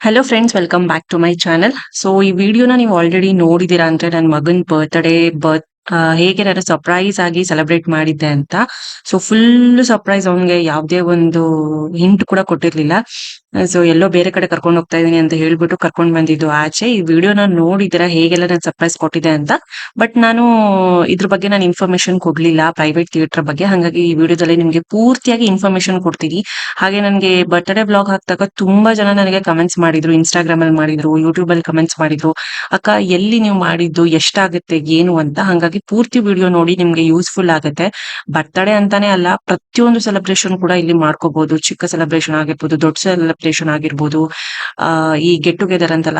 Hello friends welcome back to my channel so ಈ ವಿಡಿಯೋನ ನೀವು ಆಲ್ರೆಡಿ ನೋಡಿದೀರಾ ಅಂದ್ರೆ ನನ್ನ ಮಗನ್ ಬರ್ತ್ಡೇ ಬರ್ತ್ ಹೇಗೆ ನಾನು ಸರ್ಪ್ರೈಸ್ ಆಗಿ ಸೆಲೆಬ್ರೇಟ್ ಮಾಡಿದ್ದೆ ಅಂತ. ಸೊ ಫುಲ್ ಸರ್ಪ್ರೈಸ್ ಅವನಿಗೆ ಯಾವುದೇ ಒಂದು ಹಿಂಟ್ ಕೂಡ ಕೊಟ್ಟಿರ್ಲಿಲ್ಲ. ಸೊ ಎಲ್ಲೋ ಬೇರೆ ಕಡೆ ಕರ್ಕೊಂಡು ಹೋಗ್ತಾ ಇದೀನಿ ಅಂತ ಹೇಳ್ಬಿಟ್ಟು ಕರ್ಕೊಂಡು ಬಂದಿದ್ದು ಆಚೆ. ಈ ವಿಡಿಯೋನ ನೋಡಿದ್ರ ಹೇಗೆಲ್ಲ ನಾನು ಸರ್ಪ್ರೈಸ್ ಕೊಟ್ಟಿದೆ ಅಂತ. ಬಟ್ ನಾನು ಇದ್ರ ಬಗ್ಗೆ ನಾನು ಇನ್ಫಾರ್ಮೇಶನ್ ಕೊಡ್ಲಿಲ್ಲ ಪ್ರೈವೇಟ್ ಥಿಯೇಟರ್ ಬಗ್ಗೆ. ಹಾಗಾಗಿ ಈ ವಿಡಿಯೋದಲ್ಲಿ ನಿಮ್ಗೆ ಪೂರ್ತಿಯಾಗಿ ಇನ್ಫಾರ್ಮೇಶನ್ ಕೊಡ್ತೀನಿ. ಹಾಗೆ ನನಗೆ ಬರ್ತ್ಡೇ ಬ್ಲಾಗ್ ಹಾಕ್ದಾಗ ತುಂಬಾ ಜನ ನನಗೆ ಕಮೆಂಟ್ಸ್ ಮಾಡಿದ್ರು ಇನ್ಸ್ಟಾಗ್ರಾಮ್ ಅಲ್ಲಿ ಮಾಡಿದ್ರು ಯೂಟ್ಯೂಬ್ ಅಲ್ಲಿ ಕಮೆಂಟ್ಸ್ ಮಾಡಿದ್ರು, ಅಕ್ಕ, ಎಲ್ಲಿ ನೀವು ಮಾಡಿದ್ದು, ಎಷ್ಟಾಗುತ್ತೆ, ಏನು ಅಂತ? ಹಾಗಾಗಿ ಪೂರ್ತಿ ವಿಡಿಯೋ ನೋಡಿ ನಿಮ್ಗೆ ಯೂಸ್ಫುಲ್ ಆಗುತ್ತೆ. ಬರ್ತ್ಡೇ ಅಂತಾನೆ ಅಲ್ಲ, ಪ್ರತಿಯೊಂದು ಸೆಲೆಬ್ರೇಷನ್ ಕೂಡ ಇಲ್ಲಿ ಮಾಡ್ಕೋಬಹುದು ಚಿಕ್ಕ ಸೆಲೆಬ್ರೇಷನ್ ಆಗಿರ್ಬೋದು, ದೊಡ್ಡ ಆಗಿರ್ಬೋದು, ಆ, ಈ ಗೆಟ್ ಟುಗೆದರ್ ಅಂತಲ್ಲ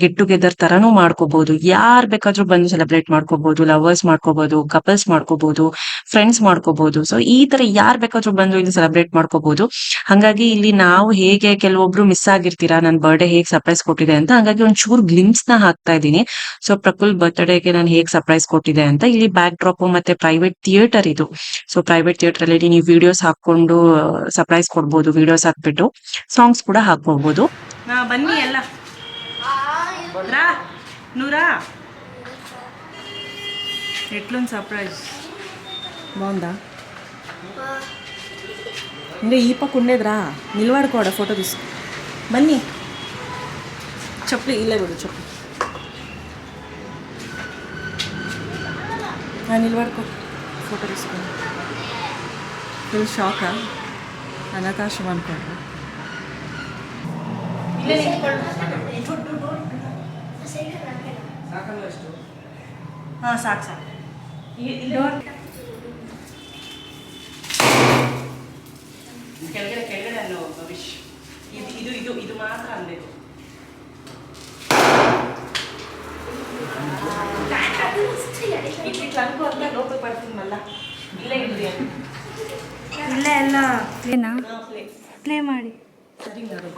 ಗೆಟ್ ಟುಗೆದರ್ ತರನು ಮಾಡ್ಕೋಬಹುದು ಯಾರ್ ಬೇಕಾದ್ರೂ ಬಂದು ಸೆಲೆಬ್ರೇಟ್ ಮಾಡ್ಕೋಬಹುದು ಲವರ್ಸ್ ಮಾಡ್ಕೋಬಹುದು ಕಪಲ್ಸ್ ಮಾಡ್ಕೋಬಹುದು ಫ್ರೆಂಡ್ಸ್ ಮಾಡ್ಕೋಬಹುದು ಸೊ ಈ ತರ ಯಾರ್ ಬೇಕಾದ್ರೂ ಬಂದು ಇಲ್ಲಿ ಸೆಲೆಬ್ರೇಟ್ ಮಾಡ್ಕೋಬಹುದು ಹಂಗಾಗಿ ಇಲ್ಲಿ ನಾವು ಹೇಗೆ ಕೆಲವೊಬ್ರು ಮಿಸ್ ಆಗಿರ್ತೀರಾ, ನನ್ ಬರ್ಡೇ ಹೇಗ್ ಸರ್ಪ್ರೈಸ್ ಕೊಟ್ಟಿದೆ ಅಂತ ಹಂಗಾಗಿ ಒಂದ್ ಚೂರ್ ಗ್ಲಿಮ್ಸ್ನ ಹಾಕ್ತಾ ಇದ್ದೀನಿ. ಸೊ ಪ್ರಕುಲ್ ಬರ್ತ್ಡೇಗೆ ನಾನು ಹೇಗ್ ಸರ್ಪ್ರೈಸ್ ಕೊಟ್ಟಿದೆ ಅಂತ ಇಲ್ಲಿ ಬ್ಯಾಕ್ ಡ್ರಾಪ್ ಮತ್ತೆ ಪ್ರೈವೇಟ್ ಥಿಯೇಟರ್ ಇದು. ಸೊ ಪ್ರೈವೇಟ್ ಥಿಯೇಟರ್ ಅಲ್ಲಿ ನೀವು ವಿಡಿಯೋಸ್ ಹಾಕೊಂಡು ಸರ್ಪ್ರೈಸ್ ಕೊಡ್ಬೋದು ವಿಡಿಯೋಸ್ ಹಾಕ್ಬಿಟ್ಟು. ಸಾಂಗ್ಸ್ ಕೂಡ ಹಾಕೋಬಹುದು ಬನ್ನಿ ಎಲ್ಲ ರಾ ನೂರಾ ఎట్లుంది సర్ప్రైజ్ బాగుందా ఇంకా ఈ పక్క ఉండేదిరా నిలబడుకోవడా ఫోటో తీసుకో బన్నీ చెప్పు ఇల్లే కూడా చెప్పు ఆ, నిలబడుకో ఫోటో తీసుకో ఫుల్ షాకా అనాథాశ్రమం అనుకోండి ಹಾಂ ಸಾಕು ಸಾಕು. ಕೆಳಗಡೆ ಕೆಳಗಡೆ ಅನ್ನೋ ಭವಿಷ್ ಇದು ಇದು ಇದು ಇದು ಮಾತ್ರ ಅನ್ಬೇಕು. ಇಟ್ಲಿಕ್ಕೆ ಅಂತ ಲೋಪಕ್ಕೆ ಬರ್ತೀನಲ್ಲ ಇಲ್ಲೇ ಇಡ್ರಿ ಇಲ್ಲ ಎಲ್ಲ ಪ್ಲೇನಾ ಪ್ಲೇ ಮಾಡಿ. ಸರಿ ನೋಡು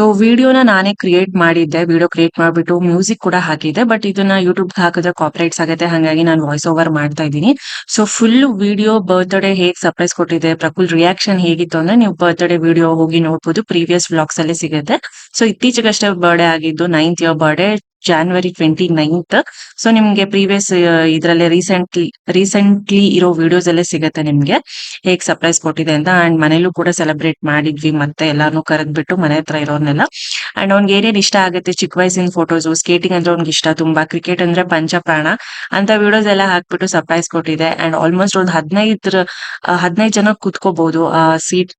ಸೊ ವಿಡಿಯೋನ ನಾನೇ ಕ್ರಿಯೇಟ್ ಮಾಡಿದ್ದೆ. ವಿಡಿಯೋ ಕ್ರಿಯೇಟ್ ಮಾಡ್ಬಿಟ್ಟು ಮ್ಯೂಸಿಕ್ ಕೂಡ ಹಾಕಿದ್ದೆ. ಬಟ್ ಇದನ್ನ ಯೂಟ್ಯೂಬ್ ಹಾಕಿದ್ರೆ ಕಾಪರೇಟ್ಸ್ ಆಗುತ್ತೆ. ಹಾಗಾಗಿ ನಾನು ವಾಯ್ಸ್ ಓವರ್ ಮಾಡ್ತಾ ಇದ್ದೀನಿ. ಸೊ ಫುಲ್ ವಿಡಿಯೋ ಬರ್ತ್ಡೇ ಹೇಗ್ ಸರ್ಪ್ರೈಸ್ ಕೊಟ್ಟಿದೆ, ಪ್ರಕುಲ್ ರಿಯಾಕ್ಷನ್ ಹೇಗಿತ್ತು ಅಂದ್ರೆ ನೀವು ಬರ್ತ್ಡೇ ವಿಡಿಯೋ ಹೋಗಿ ನೋಡ್ಬೋದು. ಪ್ರೀವಿಯಸ್ ವ್ಲಾಗ್ಸ್ ಅಲ್ಲಿ ಸಿಗುತ್ತೆ. ಸೊ ಇತ್ತೀಚೆಗಷ್ಟೇ ಬರ್ಡೇ ಆಗಿದ್ದು ninth year birthday January twenty ninth so ನಿಮ್ಗೆ ಪ್ರೀವಿಯಸ್ ಇದ್ರಲ್ಲೇ ರೀಸೆಂಟ್ಲಿ ರೀಸೆಂಟ್ಲಿ ಇರೋ ವಿಡಿಯೋಸ್ ಎಲ್ಲ ಸಿಗತ್ತೆ ನಿಮ್ಗೆ. ಹೇಗ್ ಸರ್ಪ್ರೈಸ್ ಕೊಟ್ಟಿದೆ ಅಂತ ಅಂಡ್ ಮನೇಲೂ ಕೂಡ ಸೆಲೆಬ್ರೇಟ್ ಮಾಡಿದ್ವಿ ಮತ್ತೆ ಎಲ್ಲಾರ್ನು ಕರೆದ್ಬಿಟ್ಟು ಮನೆ ಹತ್ರ ಇರೋರ್ನೆಲ್ಲ. ಅಂಡ್ ಅವ್ನ್ಗೆ ಏನೇನ್ ಇಷ್ಟ ಆಗುತ್ತೆ ಚಿಕ್ಕ ವಯಸ್ಸಿನ ಫೋಟೋಸ್ ಸ್ಕೇಟಿಂಗ್ ಅಂದ್ರೆ ಅವ್ನಿಗೆ ಇಷ್ಟ, ತುಂಬಾ ಕ್ರಿಕೆಟ್ ಅಂದ್ರೆ ಪಂಚಪ್ರಾಣ. ಅಂತ ವಿಡಿಯೋಸ್ ಎಲ್ಲ ಹಾಕ್ಬಿಟ್ಟು ಸರ್ಪ್ರೈಸ್ ಕೊಟ್ಟಿದೆ. ಅಂಡ್ ಆಲ್ಮೋಸ್ಟ್ ಒಂದು ಹದಿನೈದ್ರ ಹದಿನೈದು ಜನ ಕುತ್ಕೋಬಹುದು ಆ ಸೀಟ್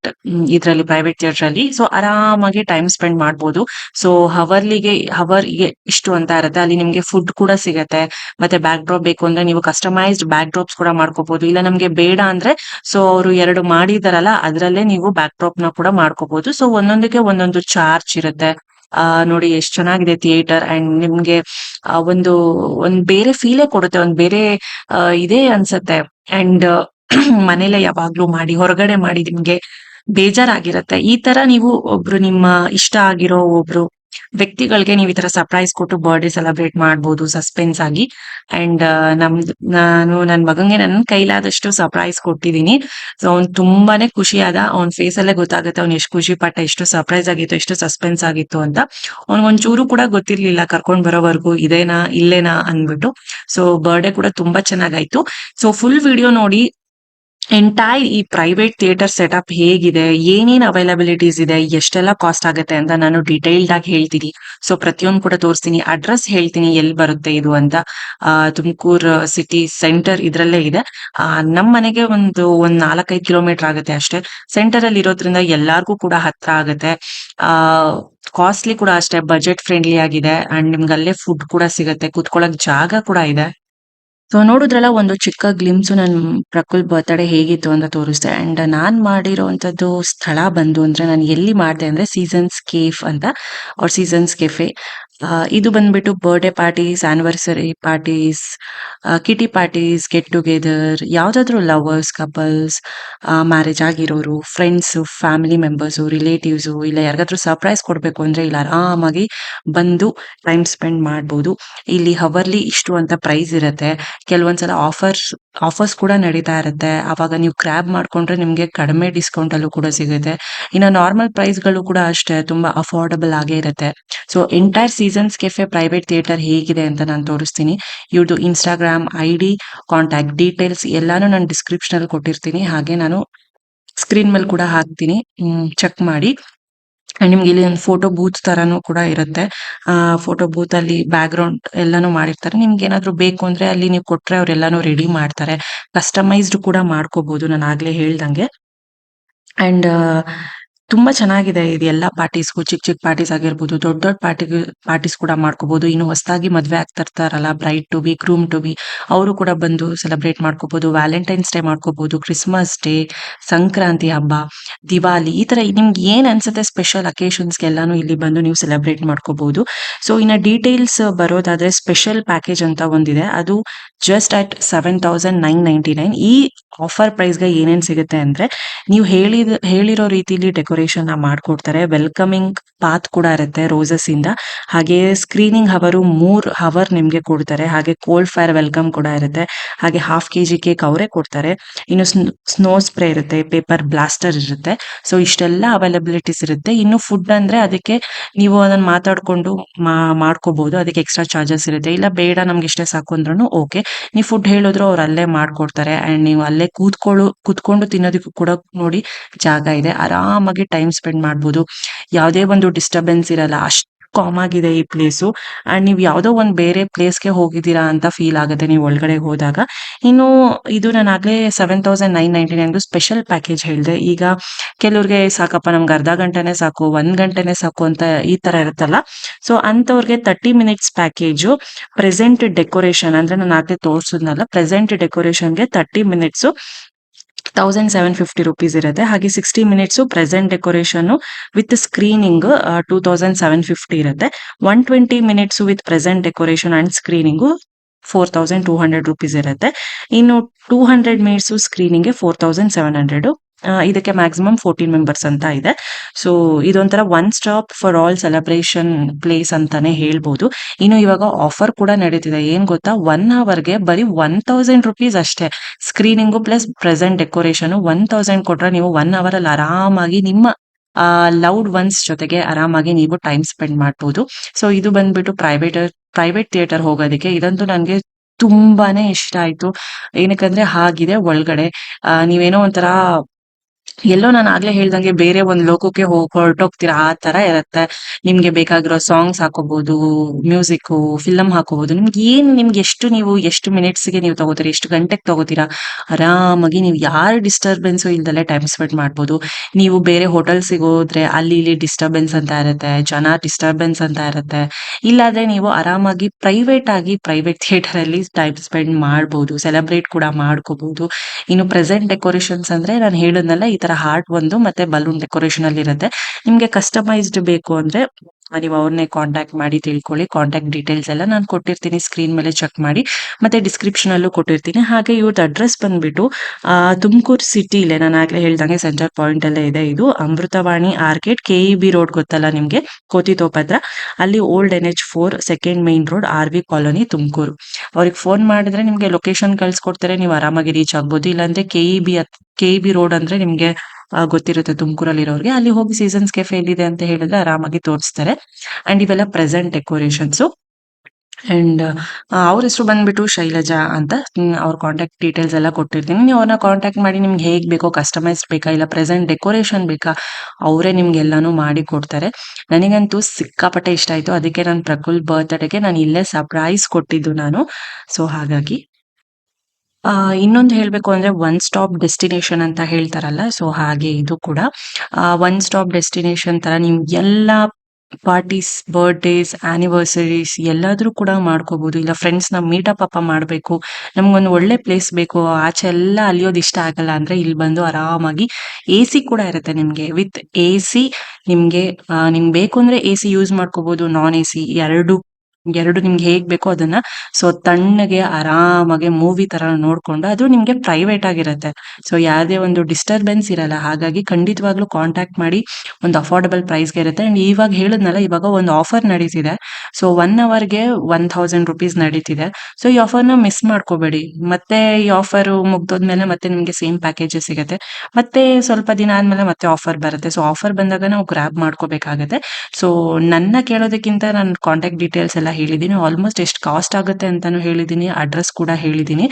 ಇದ್ರಲ್ಲಿ ಪ್ರೈವೇಟ್ ಥಿಯೇಟರ್ ಅಲ್ಲಿ. ಸೊ ಆರಾಮಾಗಿ ಟೈಮ್ ಸ್ಪೆಂಡ್ ಮಾಡ್ಬೋದು. ಸೊ ಹವರ್ಲಿಗೆ ಹವರ್ಗೆ ಇಷ್ಟು ಅಂತ ಇರುತ್ತೆ. ಅಲ್ಲಿ ನಿಮ್ಗೆ ಫುಡ್ ಕೂಡ ಸಿಗತ್ತೆ. ಮತ್ತೆ ಬ್ಯಾಕ್ ಡ್ರಾಪ್ ಬೇಕು ಅಂದ್ರೆ ನೀವು ಕಸ್ಟಮೈಸ್ಡ್ ಬ್ಯಾಕ್ ಡ್ರಾಪ್ಸ್ ಕೂಡ ಮಾಡ್ಕೋಬಹುದು ಇಲ್ಲ ನಮ್ಗೆ ಬೇಡ ಅಂದ್ರೆ ಸೊ ಅವರು ಎರಡು ಮಾಡಿದಾರಲ್ಲ, ಅದ್ರಲ್ಲೇ ನೀವು ಬ್ಯಾಕ್ ಡ್ರಾಪ್ನ ಕೂಡ ಮಾಡ್ಕೋಬಹುದು ಸೊ ಒಂದೊಂದಕ್ಕೆ ಒಂದೊಂದು ಚಾರ್ಜ್ ಇರುತ್ತೆ. ಆ, ನೋಡಿ ಎಷ್ಟ್ ಚೆನ್ನಾಗಿದೆ ಥಿಯೇಟರ್ ಅಂಡ್ ನಿಮ್ಗೆ ಒಂದು, ಒಂದ್ ಬೇರೆ ಫೀಲೇ ಕೊಡುತ್ತೆ. ಒಂದ್ ಬೇರೆ ಇದೇ ಅನ್ಸತ್ತೆ. ಅಂಡ್ ಮನೇಲೆ ಯಾವಾಗ್ಲೂ ಮಾಡಿ, ಹೊರಗಡೆ ಮಾಡಿ ನಿಮ್ಗೆ ಬೇಜಾರಾಗಿರತ್ತೆ. ಈ ತರ ನೀವು ಒಬ್ರು ನಿಮ್ಮ ಇಷ್ಟ ಆಗಿರೋ ಒಬ್ರು ವ್ಯಕ್ತಿಗಳಿಗೆ ನೀವು ಈ ತರ ಸರ್ಪ್ರೈಸ್ ಕೊಟ್ಟು ಬರ್ಡೇ ಸೆಲೆಬ್ರೇಟ್ ಮಾಡ್ಬೋದು ಸಸ್ಪೆನ್ಸ್ ಆಗಿ. ಅಂಡ್ ನಮ್ ನಾನು, ನನ್ ಮಗಂಗೆ ನನ್ನ ಕೈಲಾದಷ್ಟು ಸರ್ಪ್ರೈಸ್ ಕೊಟ್ಟಿದೀನಿ ಸೊ ಅವ್ನ್ ತುಂಬಾನೇ ಖುಷಿ ಆದ ಅವ್ನ್ ಫೇಸ್ ಅಲ್ಲೇ ಗೊತ್ತಾಗುತ್ತೆ ಅವ್ನ್ ಎಷ್ಟು ಖುಷಿ ಪಟ್ಟ ಎಷ್ಟು ಸರ್ಪ್ರೈಸ್ ಆಗಿತ್ತು, ಎಷ್ಟು ಸಸ್ಪೆನ್ಸ್ ಆಗಿತ್ತು ಅಂತ. ಅವ್ನ್ ಒಂಚೂರು ಕೂಡ ಗೊತ್ತಿರ್ಲಿಲ್ಲ, ಕರ್ಕೊಂಡ್ ಬರೋವರೆಗೂ ಇದೇನಾ, ಇಲ್ಲೇನಾ ಅಂದ್ಬಿಟ್ಟು. ಸೊ ಬರ್ಡೇ ಕೂಡ ತುಂಬಾ ಚೆನ್ನಾಗಾಯ್ತು. ಸೊ ಫುಲ್ ವಿಡಿಯೋ ನೋಡಿ ಎಂಟೈರ್ ಈ ಪ್ರೈವೇಟ್ ಥಿಯೇಟರ್ ಸೆಟಪ್ ಹೇಗಿದೆ? ಏನೇನ್ ಅವೈಲಬಿಲಿಟೀಸ್ ಇದೆ? ಎಷ್ಟೆಲ್ಲ ಕಾಸ್ಟ್ ಆಗುತ್ತೆ ಅಂತ ನಾನು ಡಿಟೈಲ್ಡ್ ಆಗಿ ಹೇಳ್ತೀನಿ. ಸೊ ಪ್ರತಿಯೊಂದು ಕೂಡ ತೋರಿಸ್ತೀನಿ. ಅಡ್ರೆಸ್ ಹೇಳ್ತೀನಿ ಎಲ್ಲಿ ಬರುತ್ತೆ ಇದು ಅಂತ. ತುಮಕೂರು ಸಿಟಿ ಸೆಂಟರ್ ಇದ್ರಲ್ಲೇ ಇದೆ. ನಮ್ಮ ನಮ್ ಮನೆಗೆ ಒಂದು ಒಂದ್ ನಾಲ್ಕೈದು ಕಿಲೋಮೀಟರ್ ಆಗುತ್ತೆ ಅಷ್ಟೇ. ಸೆಂಟರ್ ಅಲ್ಲಿ ಇರೋದ್ರಿಂದ ಎಲ್ಲಾರ್ಗೂ ಕೂಡ ಹತ್ರ ಆಗುತ್ತೆ. ಆ ಕಾಸ್ಟ್ಲಿ ಕೂಡ ಅಷ್ಟೇ ಬಜೆಟ್ ಫ್ರೆಂಡ್ಲಿ ಆಗಿದೆ. ಅಂಡ್ ನಿಮ್ಗೆ ಅಲ್ಲೇ ಫುಡ್ ಕೂಡ ಸಿಗುತ್ತೆ. ಕುತ್ಕೊಳ್ಳೋಕೆ ಜಾಗ ಕೂಡ ಇದೆ. ಸೊ ನೋಡಿದ್ರಲ್ಲ, ಒಂದು ಚಿಕ್ಕ ಗ್ಲಿಮ್ಸ್ ನನ್ ಪ್ರಕುಲ್ ಬರ್ತ್ಡೇ ಹೇಗಿತ್ತು ಅಂತ ತೋರಿಸ್ತೆ ಅಂಡ್ ನಾನ್ ಮಾಡಿರೋಂಥದ್ದು ಸ್ಥಳ ಬಂದು ಅಂದ್ರೆ ನಾನು ಎಲ್ಲಿ ಮಾಡಿದೆ ಅಂದ್ರೆ ಸೀಸನ್ಸ್ ಕೇಫ್ ಅಂತ ಅವ್ರ ಸೀಸನ್ಸ್ ಕೆಫೆ ಇದು ಬಂದ್ಬಿಟ್ಟು birthday parties anniversary parties kitty parties get together ಯಾವ್ದಾದ್ರು ಲವರ್ಸ್ ಕಪಲ್ಸ್ ಮ್ಯಾರೇಜ್ ಆಗಿರೋರು ಫ್ರೆಂಡ್ಸ್ ಫ್ಯಾಮಿಲಿ ಮೆಂಬರ್ಸ್ ರಿಲೇಟಿವ್ಸ್ ಇಲ್ಲ ಯಾರಿಗಾದ್ರೂ ಸರ್ಪ್ರೈಸ್ ಕೊಡ್ಬೇಕು ಅಂದ್ರೆ ಇಲ್ಲಿ, ಆರಾಮಾಗಿ ಬಂದು ಟೈಮ್ ಸ್ಪೆಂಡ್ ಮಾಡಬಹುದು ಇಲ್ಲಿ ಹವರ್ಲಿ ಇಷ್ಟು ಅಂತ ಪ್ರೈಸ್ ಇರುತ್ತೆ. ಕೆಲವೊಂದ್ಸಲ ಆಫರ್ಸ್ ಆಫರ್ಸ್ ಕೂಡ ನಡೀತಾ ಇರುತ್ತೆ. ಅವಾಗ ನೀವು ಕ್ರ್ಯಾಬ್ ಮಾಡ್ಕೊಂಡ್ರೆ ನಿಮಗೆ ಕಡಿಮೆ ಡಿಸ್ಕೌಂಟ್ ಅಲ್ಲೂ ಕೂಡ ಸಿಗುತ್ತೆ. ಇನ್ನು ನಾರ್ಮಲ್ ಪ್ರೈಸ್ಗಳು ಕೂಡ ಅಷ್ಟೇ, ತುಂಬಾ ಅಫೋರ್ಡಬಲ್ ಆಗೇ ಇರುತ್ತೆ. So entire Seasons cafe private theatre ಹೇಗಿದೆ ಅಂತ ನಾನು ತೋರಿಸ್ತೀನಿ. ಇವ್ರದ್ದು Instagram I D contact details ಎಲ್ಲಾನು ನಾನು ಡಿಸ್ಕ್ರಿಪ್ಷನ್ ಅಲ್ಲಿ ಕೊಟ್ಟಿರ್ತೀನಿ. ಹಾಗೆ ನಾನು ಸ್ಕ್ರೀನ್ ಮೇಲೆ ಕೂಡ ಹಾಕ್ತೀನಿ. ಚೆಕ್ ಮಾಡಿ. ನಿಮ್ಗೆ ಇಲ್ಲಿ ಒಂದು ಫೋಟೋ ಬೂತ್ ತರಾನು ಕೂಡ ಇರುತ್ತೆ. ಆ ಫೋಟೋ ಬೂತ್ ಅಲ್ಲಿ ಬ್ಯಾಕ್ ಗ್ರೌಂಡ್ ಎಲ್ಲಾನು ಮಾಡಿರ್ತಾರೆ. ನಿಮ್ಗೆ ಏನಾದ್ರು ಬೇಕು ಅಂದ್ರೆ ಅಲ್ಲಿ ನೀವು ಕೊಟ್ರೆ ಅವ್ರೆಲ್ಲಾನು ರೆಡಿ ಮಾಡ್ತಾರೆ. ಕಸ್ಟಮೈಸ್ಡ್ ಕೂಡ ಮಾಡ್ಕೋಬಹುದು ನಾನು ಆಗ್ಲೇ ಹೇಳ್ದಂಗೆ. ಅಂಡ್ ತುಂಬಾ ಚೆನ್ನಾಗಿದೆ ಇದು ಎಲ್ಲಾ ಪಾರ್ಟೀಸ್ಗೂ ಚಿಕ್ಕ ಚಿಕ್ಕ ಪಾರ್ಟೀಸ್ ಆಗಿರ್ಬೋದು, ದೊಡ್ಡ ದೊಡ್ಡ ಪಾರ್ಟಿ ಪಾರ್ಟೀಸ್ ಕೂಡ ಮಾಡ್ಕೋಬಹುದು ಇನ್ನು ಹೊಸದಾಗಿ ಮದ್ವೆ ಆಗ್ತಾ ಇರ್ತಾರಲ್ಲ bride to be groom to be ಅವರು ಕೂಡ ಬಂದು ಸೆಲೆಬ್ರೇಟ್ ಮಾಡ್ಕೋಬಹುದು ವ್ಯಾಲೆಂಟೈನ್ಸ್ ಡೇ ಮಾಡ್ಕೋಬಹುದು ಕ್ರಿಸ್ಮಸ್ ಡೇ ಸಂಕ್ರಾಂತಿ ಹಬ್ಬ, ದಿವಾಲಿ, ಈ ತರ ನಿಮ್ಗೆ ಏನ್ ಅನ್ಸುತ್ತೆ ಸ್ಪೆಷಲ್ ಅಕೇಶನ್ಸ್ ಎಲ್ಲಾನು ಇಲ್ಲಿ ಬಂದು ನೀವು ಸೆಲೆಬ್ರೇಟ್ ಮಾಡ್ಕೋಬಹುದು ಸೊ ಇನ್ನ ಡೀಟೇಲ್ಸ್ ಬರೋದಾದ್ರೆ ಸ್ಪೆಷಲ್ ಪ್ಯಾಕೇಜ್ ಅಂತ ಒಂದಿದೆ. ಅದು just at seven thousand nine ninety nine ಈ ಆಫರ್ ಪ್ರೈಸ್ಗೆ ಏನೇನ್ ಸಿಗುತ್ತೆ ಅಂದ್ರೆ, ನೀವು ಹೇಳಿದ, ಹೇಳಿರೋ ರೀತಿಲಿ ಡೆಕೋರೇಷನ್ನ ಮಾಡ್ಕೊಡ್ತಾರೆ. ವೆಲ್ಕಮಿಂಗ್ ಪಾತ್ ಕೂಡ ಇರುತ್ತೆ ರೋಸಸ್ ಇಂದ. ಹಾಗೆ ಸ್ಕ್ರೀನಿಂಗ್ ಹವರು ಮೂರ್ ಹವರ್ ನಿಮ್ಗೆ ಕೊಡ್ತಾರೆ. ಹಾಗೆ ಕೋಲ್ಡ್ ಫೈರ್ ವೆಲ್ಕಮ್ ಕೂಡ ಇರುತ್ತೆ. ಹಾಗೆ ಹಾಫ್ ಕೆ ಜಿ ಕೇಕ್ ಅವರೇ ಕೊಡ್ತಾರೆ. ಇನ್ನು ಸ್ನೋ ಸ್ಪ್ರೇ ಇರುತ್ತೆ ಪೇಪರ್ ಬ್ಲಾಸ್ಟರ್ ಇರುತ್ತೆ. ಸೊ ಇಷ್ಟೆಲ್ಲ ಅವೈಲಬಿಲಿಟೀಸ್ ಇರುತ್ತೆ. ಇನ್ನು ಫುಡ್ ಅಂದ್ರೆ ಅದಕ್ಕೆ ನೀವು ಅದನ್ನ ಮಾತಾಡ್ಕೊಂಡು ಮಾಡ್ಕೋಬಹುದು ಅದಕ್ಕೆ ಎಕ್ಸ್ಟ್ರಾ ಚಾರ್ಜಸ್ ಇರುತ್ತೆ. ಇಲ್ಲ ಬೇಡ, ನಮ್ಗೆ ಇಷ್ಟೇ ಸಾಕು ಅಂದ್ರೂ ಓಕೆ ನೀವು ಫುಡ್ ಹೇಳಿದ್ರು ಅವ್ರು ಅಲ್ಲೇ ಮಾಡ್ಕೊಡ್ತಾರೆ ಅಂಡ್ ನೀವು ಅಲ್ಲೇ ಕೂತ್ಕೊಳ್ಳು ಕೂತ್ಕೊಂಡು ತಿನ್ನೋದಕ್ಕೂ ಕೂಡ ನೋಡಿ ಜಾಗ ಇದೆ. ಆರಾಮಾಗಿ ಟೈಮ್ ಸ್ಪೆಂಡ್ ಮಾಡ್ಬೋದು. ಯಾವುದೇ ಒಂದು ಡಿಸ್ಟರ್ಬೆನ್ಸ್ ಇರಲ್ಲ, ಅಷ್ಟು ಕಾಮ್ ಆಗಿದೆ ಈ ಪ್ಲೇಸು ಅಂಡ್ ನೀವು ಯಾವುದೋ ಒಂದು ಬೇರೆ ಪ್ಲೇಸ್ಗೆ ಹೋಗಿದ್ದೀರಾ ಅಂತ ಫೀಲ್ ಆಗುತ್ತೆ ನೀವು ಒಳಗಡೆ ಹೋದಾಗ. ಇನ್ನು ಇದು ನಾನು ಆಗ್ಲೇ seven thousand nine ninety nine special package ಹೇಳಿದೆ. ಈಗ ಕೆಲವ್ರಿಗೆ ಸಾಕಪ್ಪ, ನಮ್ಗೆ ಅರ್ಧ ಗಂಟೆನೆ ಸಾಕು, ಒಂದ್ ಗಂಟೆನೆ ಸಾಕು ಅಂತ ಈ ತರ ಇರುತ್ತಲ್ಲ. ಸೊ ಅಂತವ್ರಿಗೆ thirty minutes package present decoration ಅಂದ್ರೆ ನಾನು ಆಗ್ಲೇ ತೋರಿಸಿದ್ನಲ್ಲ present ಡೆಕೋರೇಷನ್ಗೆ thirty minutes thousand seven fifty rupees ಇರುತ್ತೆ. ಹಾಗೆ sixty minutes present decoration with screening two thousand seven fifty ಇರುತ್ತೆ. One twenty minutes with present decoration and screening four thousand two hundred rupees ಇರುತ್ತೆ. ಇನ್ನು two hundred minutes ಸ್ಕ್ರೀನಿಂಗ್ಗೆ four thousand seven hundred ಇದಕ್ಕೆ maximum fourteen members ಅಂತ ಇದೆ. So ಇದೊಂಥರ one stop for all celebration place ಅಂತಾನೆ ಹೇಳ್ಬೋದು. ಇನ್ನು ಇವಾಗ ಆಫರ್ ಕೂಡ ನಡೀತಿದೆ. ಏನ್ ಗೊತ್ತಾ? ಒನ್ ಅವರ್ಗೆ ಬರೀ ಒನ್ ತೌಸಂಡ್ ರುಪೀಸ್ ಅಷ್ಟೇ. Screening plus present decoration one thousand ಕೊಟ್ರೆ ನೀವು ಒನ್ ಅವರ್ ಅಲ್ಲಿ ಆರಾಮಾಗಿ ನಿಮ್ಮ ಲೌಡ್ ಒನ್ಸ್ ಜೊತೆಗೆ ಆರಾಮಾಗಿ ನೀವು ಟೈಮ್ ಸ್ಪೆಂಡ್ ಮಾಡ್ಬೋದು. ಸೊ ಇದು ಬಂದ್ಬಿಟ್ಟು ಪ್ರೈವೇಟ್ ಪ್ರೈವೇಟ್ ಥಿಯೇಟರ್ ಹೋಗೋದಕ್ಕೆ ಇದಂತೂ ನನಗೆ ತುಂಬಾನೇ ಇಷ್ಟ ಆಯ್ತು. ಏನಕ್ಕಂದ್ರೆ ಹಾಗಿದೆ ಒಳಗಡೆ. ನೀವೇನೋ ಒಂಥರ ಎಲ್ಲೋ ನಾನು ಆಗ್ಲೇ ಹೇಳ್ದಂಗೆ ಬೇರೆ ಒಂದ್ ಲೋಕಕ್ಕೆ ಹೋಗ್ ಹೊರಟೋಗ್ತೀರಾ, ಆ ತರ ಇರತ್ತೆ. ನಿಮ್ಗೆ ಬೇಕಾಗಿರೋ ಸಾಂಗ್ಸ್ ಹಾಕೋಬಹುದು ಮ್ಯೂಸಿಕ್ ಫಿಲಮ್ ಹಾಕೋಬಹುದು ನಿಮ್ಗೆ ಏನ್, ನಿಮ್ಗೆ ಎಷ್ಟು ನೀವು, ಎಷ್ಟು ಮಿನಿಟ್ಸ್ಗೆ ನೀವು ತಗೋತೀರಾ, ಎಷ್ಟು ಗಂಟೆಗೆ ತಗೋತೀರಾ? ಆರಾಮಾಗಿ ನೀವು ಯಾರ ಡಿಸ್ಟರ್ಬೆನ್ಸ್ ಇಲ್ದಲೆ ಟೈಮ್ ಸ್ಪೆಂಡ್ ಮಾಡ್ಬೋದು. ನೀವು ಬೇರೆ ಹೋಟೆಲ್ಸಿಗೆ ಹೋದ್ರೆ ಅಲ್ಲಿ ಇಲ್ಲಿ ಡಿಸ್ಟರ್ಬೆನ್ಸ್ ಅಂತ ಇರುತ್ತೆ, ಜನ ಡಿಸ್ಟರ್ಬೆನ್ಸ್ ಅಂತ ಇರುತ್ತೆ. ಇಲ್ಲಾದ್ರೆ ನೀವು ಆರಾಮಾಗಿ ಪ್ರೈವೇಟ್ ಆಗಿ ಪ್ರೈವೇಟ್ ಥಿಯೇಟರ್ ಅಲ್ಲಿ ಟೈಮ್ ಸ್ಪೆಂಡ್ ಮಾಡ್ಬೋದು ಸೆಲೆಬ್ರೇಟ್ ಕೂಡ ಮಾಡ್ಕೋಬಹುದು ಇನ್ನು ಪ್ರೆಸೆಂಟ್ ಡೆಕೋರೇಷನ್ಸ್ ಅಂದ್ರೆ ನಾನು ಹೇಳೋದಲ್ಲ ಈ ತರ ಹಾರ್ಟ್ ಒಂದು ಮತ್ತೆ ಬಲೂನ್ ಡೆಕೋರೇಷನ್ ಅಲ್ಲಿ ಇರುತ್ತೆ ನಿಮ್ಗೆ ಕಸ್ಟಮೈಸ್ಡ್ ಬೇಕು ಅಂದ್ರೆ ನೀವು ಅವ್ರನ್ನೇ ಕಾಂಟ್ಯಾಕ್ಟ್ ಮಾಡಿ ತಿಳ್ಕೊಳ್ಳಿ ಕಾಂಟ್ಯಾಕ್ಟ್ ಡೀಟೇಲ್ಸ್ ಎಲ್ಲ ನಾನು ಕೊಟ್ಟಿರ್ತೀನಿ ಸ್ಕ್ರೀನ್ ಮೇಲೆ ಚೆಕ್ ಮಾಡಿ, ಮತ್ತೆ ಡಿಸ್ಕ್ರಿಪ್ಷನ್ ಅಲ್ಲೂ ಕೊಟ್ಟಿರ್ತೀನಿ. ಹಾಗೆ ಇವ್ರದ್ದು ಅಡ್ರೆಸ್ ಬಂದ್ಬಿಟ್ಟು ತುಮಕೂರು ಸಿಟಿ ಸಿಟಿಲೇ ನಾನು ಆಗ್ಲೇ ಹೇಳ್ದಂಗೆ ಸೆಂಟರ್ ಪಾಯಿಂಟ್ ಅಲ್ಲೇ ಇದೆ ಇದು. ಅಮೃತವಾಣಿ ಆರ್ಕೆಟ್ ಕೆ ಬಿ ರೋಡ್ ಗೊತ್ತಲ್ಲ ನಿಮ್ಗೆ? ಕೋತಿ ತೋಪತ್ರ ಅಲ್ಲಿ old N H four second main road R V colony Tumakuru. ಅವ್ರಿಗೆ ಫೋನ್ ಮಾಡಿದ್ರೆ ನಿಮ್ಗೆ ಲೊಕೇಶನ್ ಕಳ್ಸಿಕೊಡ್ತಾರೆ, ನೀವು ಆರಾಮಾಗಿ ರೀಚ್ ಆಗ್ಬೋದು. ಇಲ್ಲಾಂದ್ರೆ K E B K B road ಅಂದ್ರೆ ನಿಮ್ಗೆ ಗೊತ್ತಿರುತ್ತೆ ತುಮಕೂರಲ್ಲಿ ಇರೋರಿಗೆ ಅಲ್ಲಿ ಹೋಗಿ ಸೀಸನ್ಸ್ ಕೆಫೆ ಎಲ್ಲಿದೆ ಅಂತ ಹೇಳಿದ್ರೆ ಆರಾಮಾಗಿ ತೋರಿಸ್ತಾರೆ. ಅಂಡ್ ಇವೆಲ್ಲ ಪ್ರೆಸೆಂಟ್ ಡೆಕೋರೇಷನ್ಸ್ ಅಂಡ್ ಅವ್ರ ಹೆಸರು ಬಂದ್ಬಿಟ್ಟು ಶೈಲಜಾ ಅಂತ ಅವ್ರ ಕಾಂಟ್ಯಾಕ್ಟ್ ಡೀಟೇಲ್ಸ್ ಎಲ್ಲ ಕೊಟ್ಟಿರ್ತೀನಿ. ನೀವು ಅವ್ರನ್ನ ಕಾಂಟ್ಯಾಕ್ಟ್ ಮಾಡಿ ನಿಮ್ಗೆ ಹೇಗೆ ಬೇಕೋ ಕಸ್ಟಮೈಸ್ ಬೇಕಾ, ಇಲ್ಲ ಪ್ರೆಸೆಂಟ್ ಡೆಕೋರೇಷನ್ ಬೇಕಾ, ಅವರೇ ನಿಮ್ಗೆ ಎಲ್ಲಾನು ಮಾಡಿ ಕೊಡ್ತಾರೆ. ನನಗಂತೂ ಸಿಕ್ಕಾಪಟ್ಟೆ ಇಷ್ಟ ಆಯ್ತು. ಅದಕ್ಕೆ ನಾನು ಪ್ರಕುಲ್ ಬರ್ತ್ಡೇಗೆ ನಾನು ಇಲ್ಲೇ ಸರ್ಪ್ರೈಸ್ ಕೊಟ್ಟಿದ್ದು ನಾನು. ಸೊ ಹಾಗಾಗಿ ಆ, ಇನ್ನೊಂದು ಹೇಳ್ಬೇಕು ಅಂದ್ರೆ ಒನ್ ಸ್ಟಾಪ್ ಡೆಸ್ಟಿನೇಷನ್ ಅಂತ ಹೇಳ್ತಾರಲ್ಲ ಸೊ ಹಾಗೆ ಇದು ಕೂಡ. ಒನ್ ಸ್ಟಾಪ್ ಡೆಸ್ಟಿನೇಷನ್ ತರ ನೀವು ಎಲ್ಲಾ ಪಾರ್ಟೀಸ್ ಬರ್ಡೇಸ್ ಆನಿವರ್ಸರೀಸ್ ಎಲ್ಲಾದ್ರೂ ಕೂಡ ಮಾಡ್ಕೋಬಹುದು ಇಲ್ಲ ಫ್ರೆಂಡ್ಸ್ನ ಮೀಟಪ್ ಅಪ್ ಮಾಡಬೇಕು, ನಮ್ಗೊಂದು ಒಳ್ಳೆ ಪ್ಲೇಸ್ ಬೇಕು, ಆಚೆ ಎಲ್ಲ ಅಲಿಯೋದು ಇಷ್ಟ ಆಗಲ್ಲ ಅಂದ್ರೆ ಇಲ್ಲಿ ಬಂದು ಆರಾಮಾಗಿ ಎ ಸಿ ಕೂಡ ಇರುತ್ತೆ ನಿಮ್ಗೆ. ವಿತ್ ಎ ಸಿ ನಿಮ್ಗೆ ನಿಮ್ಗೆ ಬೇಕು ಅಂದ್ರೆ ಎ ಸಿ ಯೂಸ್ ಮಾಡ್ಕೋಬಹುದು ನಾನ್ ಎ ಸಿ ಎರಡು ಎರಡು ನಿಮ್ಗೆ ಹೇಗ್ ಬೇಕೋ ಅದನ್ನ ಸೊ ತಣ್ಣಗೆ ಆರಾಮಾಗಿ ಮೂವಿ ತರ ನೋಡ್ಕೊಂಡು ಅದು ನಿಮ್ಗೆ ಪ್ರೈವೇಟ್ ಆಗಿರುತ್ತೆ. ಸೊ ಯಾವ್ದೇ ಒಂದು ಡಿಸ್ಟರ್ಬೆನ್ಸ್ ಇರಲ್ಲ, ಹಾಗಾಗಿ ಖಂಡಿತವಾಗ್ಲೂ ಕಾಂಟ್ಯಾಕ್ಟ್ ಮಾಡಿ ಒಂದು ಅಫೋರ್ಡಬಲ್ ಪ್ರೈಸ್ಗೆ ಇರುತ್ತೆ. ಅಂಡ್ ಇವಾಗ ಹೇಳಿದ್ನಲ್ಲ, ಇವಾಗ ಒಂದು ಆಫರ್ ನಡೀತಿದೆ. ಸೊ ಒನ್ ಅವರ್ಗೆ ಒನ್ ಥೌಸಂಡ್ ರುಪೀಸ್ ನಡೀತಿದೆ. ಸೊ ಈ ಆಫರ್ನ ಮಿಸ್ ಮಾಡ್ಕೋಬೇಡಿ. ಮತ್ತೆ ಈ ಆಫರ್ ಮುಗ್ದೋದ್ಮೇಲೆ ಮತ್ತೆ ನಿಮ್ಗೆ ಸೇಮ್ ಪ್ಯಾಕೇಜಸ್ ಸಿಗುತ್ತೆ. ಮತ್ತೆ ಸ್ವಲ್ಪ ದಿನ ಆದ್ಮೇಲೆ ಮತ್ತೆ ಆಫರ್ ಬರುತ್ತೆ. ಸೊ ಆಫರ್ ಬಂದಾಗ ನಾವು ಗ್ರ್ಯಾಬ್ ಮಾಡ್ಕೋಬೇಕಾಗತ್ತೆ. ಸೊ ನನ್ನ ಕೇಳೋದಕ್ಕಿಂತ ನನ್ನ ಕಾಂಟ್ಯಾಕ್ಟ್ ಡೀಟೇಲ್ಸ್ ಎಲ್ಲ ಹೇಳಿದ್ದೀನಿ ಆಲ್ಮೋಸ್ಟ್ ಎಷ್ಟು ಕಾಸ್ಟ್ ಆಗುತ್ತೆ ಅಂತಾನು ಹೇಳಿದ್ದೀನಿ ಅಡ್ರೆಸ್ ಕೂಡ ಹೇಳಿದ್ದೀನಿ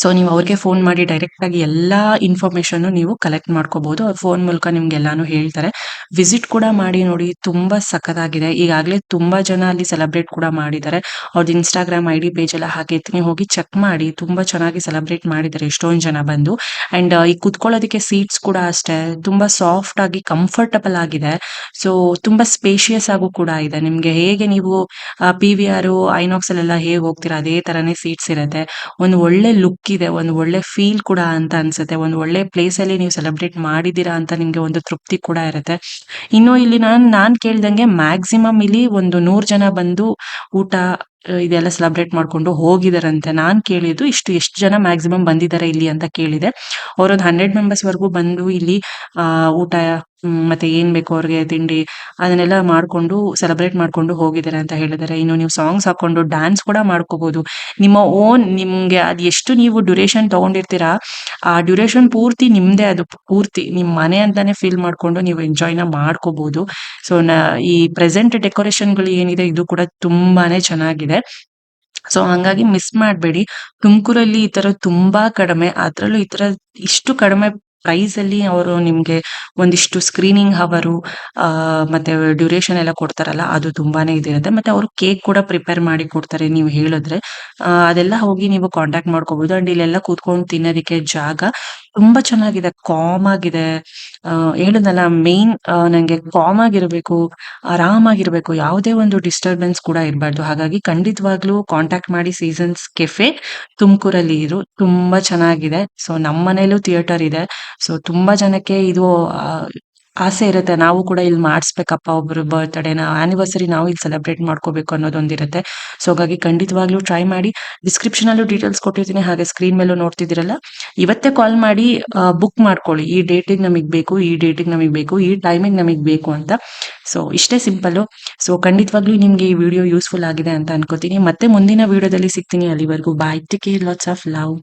ಸೊ ನೀವು ಅವ್ರಿಗೆ ಫೋನ್ ಮಾಡಿ ಡೈರೆಕ್ಟ್ ಆಗಿ ಎಲ್ಲಾ ಇನ್ಫಾರ್ಮೇಶನ್ ನೀವು ಕಲೆಕ್ಟ್ ಮಾಡ್ಕೋಬಹುದು ಅವ್ರ ಫೋನ್ ಮೂಲಕ ನಿಮ್ಗೆ ಎಲ್ಲಾನು ಹೇಳ್ತಾರೆ. ವಿಸಿಟ್ ಕೂಡ ಮಾಡಿ ನೋಡಿ, ತುಂಬಾ ಸಖತ್ತಾಗಿದೆ. ಈಗಾಗಲೇ ತುಂಬಾ ಜನ ಅಲ್ಲಿ ಸೆಲೆಬ್ರೇಟ್ ಕೂಡ ಮಾಡಿದ್ದಾರೆ. ಅವ್ರದ್ದು ಇನ್ಸ್ಟಾಗ್ರಾಮ್ ಐ ಡಿ ಪೇಜ್ ಎಲ್ಲ ಹಾಕಿರ್ತೀನಿ ಹೋಗಿ ಚೆಕ್ ಮಾಡಿ, ತುಂಬಾ ಚೆನ್ನಾಗಿ ಸೆಲೆಬ್ರೇಟ್ ಮಾಡಿದ್ದಾರೆ. ಎಷ್ಟೊಂದು ಜನ ಬಂದು. ಅಂಡ್ ಈ ಕುತ್ಕೊಳ್ಳೋದಕ್ಕೆ ಸೀಟ್ಸ್ ಕೂಡ ಅಷ್ಟೇ. ತುಂಬಾ ಸಾಫ್ಟ್ ಆಗಿ ಕಂಫರ್ಟಬಲ್ ಆಗಿದೆ. ಸೊ ತುಂಬಾ ಸ್ಪೇಷಿಯಸ್ ಆಗು ಕೂಡ ಇದೆ. ನಿಮ್ಗೆ ಹೇಗೆ ನೀವು ಪಿ ವಿ ಆರ್ ಐನಾಕ್ಸ್ ಅಲ್ಲೆಲ್ಲ ಹೇಗೆ ಹೋಗ್ತೀರಾ? ಅದೇ ತರಾನೇ ಸೀಟ್ಸ್ ಇರುತ್ತೆ. ಒಂದು ಒಳ್ಳೆ ಲುಕ್ ಇದೆ ಒಂದು ಒಳ್ಳೆ ಫೀಲ್ ಕೂಡ ಅಂತ ಅನ್ಸುತ್ತೆ. ಒಂದು ಒಳ್ಳೆ ಪ್ಲೇಸ್ ಅಲ್ಲಿ ನೀವು ಸೆಲೆಬ್ರೇಟ್ ಮಾಡಿದೀರಾ ಅಂತ ನಿಮ್ಗೆ ಒಂದು ತೃಪ್ತಿ ಕೂಡ ಇರುತ್ತೆ. ಇನ್ನು ಇಲ್ಲಿ ನಾನ್ ನಾನ್ ಕೇಳ್ದಂಗೆ ಮ್ಯಾಕ್ಸಿಮಮ್ ಇಲ್ಲಿ ಒಂದು ನೂರ್ ಜನ ಬಂದು ಊಟ ಇದೆಲ್ಲ ಸೆಲೆಬ್ರೇಟ್ ಮಾಡ್ಕೊಂಡು ಹೋಗಿದಾರಂತೆ. ನಾನ್ ಕೇಳಿದ್ದು ಇಷ್ಟು, ಎಷ್ಟು ಜನ ಮ್ಯಾಕ್ಸಿಮಮ್ ಬಂದಿದ್ದಾರೆ ಇಲ್ಲಿ ಅಂತ ಕೇಳಿದೆ. ಅವರೊಂದು ಹಂಡ್ರೆಡ್ ಮೆಂಬರ್ಸ್ ವರೆಗೂ ಬಂದು ಇಲ್ಲಿ ಊಟ ಮತ್ತೆ ಏನ್ ಬೇಕು ಅವ್ರಿಗೆ ತಿಂಡಿ ಅದನ್ನೆಲ್ಲ ಮಾಡ್ಕೊಂಡು ಸೆಲೆಬ್ರೇಟ್ ಮಾಡ್ಕೊಂಡು ಹೋಗಿದ್ದಾರೆ ಅಂತ ಹೇಳಿದ್ದಾರೆ. ಇನ್ನು ನೀವು ಸಾಂಗ್ಸ್ ಹಾಕೊಂಡು ಡ್ಯಾನ್ಸ್ ಕೂಡ ಮಾಡ್ಕೋಬಹುದು ನಿಮ್ಮ ಓನ್ ನಿಮ್ಗೆ ಅದ್ ಎಷ್ಟು ನೀವು ಡ್ಯೂರೇಷನ್ ತಗೊಂಡಿರ್ತೀರಾ, ಆ ಡ್ಯೂರೇಷನ್ ಪೂರ್ತಿ ನಿಮ್ದೇ ಅದು, ಪೂರ್ತಿ ನಿಮ್ ಮನೆ ಅಂತಾನೆ ಫೀಲ್ ಮಾಡ್ಕೊಂಡು ನೀವು ಎಂಜಾಯ್ನ ಮಾಡ್ಕೋಬಹುದು ಸೊ ಈ ಪ್ರೆಸೆಂಟ್ ಡೆಕೋರೇಷನ್ಗಳು ಏನಿದೆ, ಇದು ಕೂಡ ತುಂಬಾನೇ ಚೆನ್ನಾಗಿದೆ. ಸೊ ಹಂಗಾಗಿ ಮಿಸ್ ಮಾಡಬೇಡಿ. ತುಮಕೂರಲ್ಲಿ ಈ ತರ ತುಂಬಾ ಕಡಿಮೆ, ಅದ್ರಲ್ಲೂ ಈ ತರ ಇಷ್ಟು ಕಡಿಮೆ ಪ್ರೈಸ್ ಅಲ್ಲಿ ಅವರು ನಿಮ್ಗೆ ಒಂದಿಷ್ಟು ಸ್ಕ್ರೀನಿಂಗ್ ಅವರು ಮತ್ತೆ ಡ್ಯೂರೇಷನ್ ಎಲ್ಲ ಕೊಡ್ತಾರಲ್ಲ, ಅದು ತುಂಬಾನೇ ಇದಿರುತ್ತೆ. ಮತ್ತೆ ಅವರು ಕೇಕ್ ಕೂಡ ಪ್ರಿಪೇರ್ ಮಾಡಿ ಕೊಡ್ತಾರೆ ನೀವು ಹೇಳಿದ್ರೆ. ಅದೆಲ್ಲ ಹೋಗಿ ನೀವು ಕಾಂಟ್ಯಾಕ್ಟ್ ಮಾಡ್ಕೋಬಹುದು ಅಂಡ್ ಇಲ್ಲೆಲ್ಲ ಕೂತ್ಕೊಂಡು ತಿನ್ನೋದಕ್ಕೆ ಜಾಗ ತುಂಬಾ ಚೆನ್ನಾಗಿದೆ ಕಾಮ್ ಆಗಿದೆ. ಹೇಳಿದ್ನಲ್ಲ ಮೇನ್ ನಂಗೆ ಕಾಮ್ ಆಗಿರ್ಬೇಕು, ಆರಾಮಾಗಿರ್ಬೇಕು, ಯಾವುದೇ ಒಂದು ಡಿಸ್ಟರ್ಬೆನ್ಸ್ ಕೂಡ ಇರಬಾರ್ದು. ಹಾಗಾಗಿ ಖಂಡಿತವಾಗ್ಲೂ ಕಾಂಟ್ಯಾಕ್ಟ್ ಮಾಡಿ ಸೀಸನ್ಸ್ ಕೆಫೆ ತುಮಕೂರಲ್ಲಿ ಇರು. ತುಂಬಾ ಚೆನ್ನಾಗಿದೆ. ಸೊ ನಮ್ಮ ಮನೇಲೂ ಥಿಯೇಟರ್ ಇದೆ. ಸೊ ತುಂಬಾ ಜನಕ್ಕೆ ಇದು ಆಸೆ ಇರುತ್ತೆ. ನಾವು ಕೂಡ ಇಲ್ಲಿ ಮಾಡಿಸ್ಬೇಕಪ್ಪ ಒಬ್ರು ಬರ್ತ್ಡೇನ ಆನಿವರ್ಸರಿ ನಾವು ಇಲ್ಲಿ ಸೆಲೆಬ್ರೇಟ್ ಮಾಡ್ಕೋಬೇಕು ಅನ್ನೋದೊಂದಿರುತ್ತೆ. ಸೊ ಹಾಗಾಗಿ ಖಂಡಿತವಾಗ್ಲೂ ಟ್ರೈ ಮಾಡಿ. ಡಿಸ್ಕ್ರಿಪ್ಷನ್ ಅಲ್ಲೂ ಡೀಟೇಲ್ಸ್ ಕೊಟ್ಟಿರ್ತೀನಿ, ಹಾಗೆ ಸ್ಕ್ರೀನ್ ಮೇಲೂ ನೋಡ್ತಿದ್ದೀರಲ್ಲ. ಇವತ್ತೇ ಕಾಲ್ ಮಾಡಿ ಬುಕ್ ಮಾಡ್ಕೊಳ್ಳಿ. ಈ ಡೇಟಿಗೆ ನಮಗೆ ಬೇಕು, ಈ ಡೇಟಿಗೆ ನಮಗೆ ಬೇಕು, ಈ ಟೈಮಿಗೆ ನಮಗೆ ಬೇಕು ಅಂತ. ಸೊ ಇಷ್ಟೇ ಸಿಂಪಲ್ಲು ಸೊ ಖಂಡಿತವಾಗ್ಲೂ ನಿಮ್ಗೆ ಈ ವಿಡಿಯೋ ಯೂಸ್ಫುಲ್ ಆಗಿದೆ ಅಂತ ಅನ್ಕೋತೀನಿ. ಮತ್ತೆ ಮುಂದಿನ ವಿಡಿಯೋದಲ್ಲಿ ಸಿಗ್ತೀನಿ ಅಲ್ಲಿವರೆಗೂ. Bye take lots of love